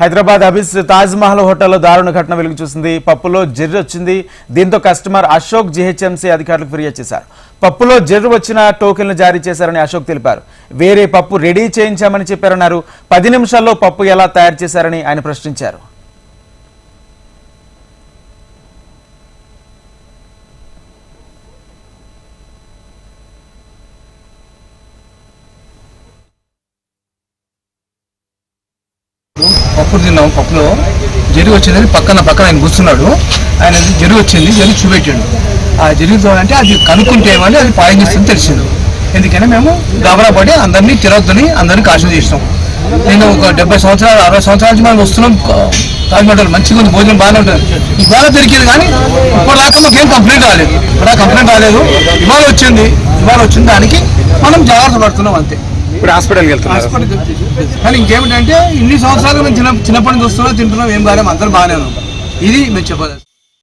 హైదరాబాద్ అభిస్ తాజ్ మహల్ హోటల్లో దారుణ ఘటన వెలుగు చూసింది. పప్పులో జెర్రి వచ్చింది. దీంతో కస్టమర్ అశోక్ జీహెచ్ఎంసీ అధికారులకు ఫిర్యాదు చేశారు. పప్పులో జెర్రి వచ్చిన టోకెన్లు జారీ చేశారని అశోక్ తెలిపారు. వేరే పప్పు రెడీ చేయించామని చెప్పారన్నారు. పది నిమిషాల్లో పప్పు ఎలా తయారు చేశారని ఆయన ప్రశ్నించారు. పప్పు తిన్నాం పప్పులో. జరి వచ్చిందని పక్కన పక్కన ఆయన కూర్చున్నాడు. ఆయన జరి వచ్చింది జరి చూపెట్టిండు. ఆ జరిగితో అంటే అది కనుక్కుంటే ఏమని అది పాయించేస్తుంది తెలిసింది. ఎందుకని మేము గాబరా పడి అందరినీ తిరగతుని అందరినీ కాశం చేసినాం. నేను ఒక డెబ్బై సంవత్సరాలు అరవై సంవత్సరాల నుంచి మనం వస్తున్నాం తాజ్మహల్ మంచిగా ఉంది భోజనం బాగానే ఉంటుంది. ఇవాళ దొరికింది కానీ ఇప్పటిదాకా మాకు ఏం కంప్లైంట్ రాలేదు. ఇప్పుడు కంప్లైంట్ రాలేదు. ఇవాళ వచ్చింది. ఇవాళ వచ్చిన దానికి మనం జాగ్రత్త పడుతున్నాం అంతే. ఇప్పుడు హాస్పిటల్కి వెళ్తున్నారు. హాస్పిటల్ కానీ ఇంకేమిటంటే ఇన్ని సంవత్సరాలు మేము చిన్న చిన్నప్పటి నుంచి వస్తున్నాం తింటున్నాం ఏం కాలేం అందరూ బాగానే ఉన్నాం. ఇది మేము చెప్పాలి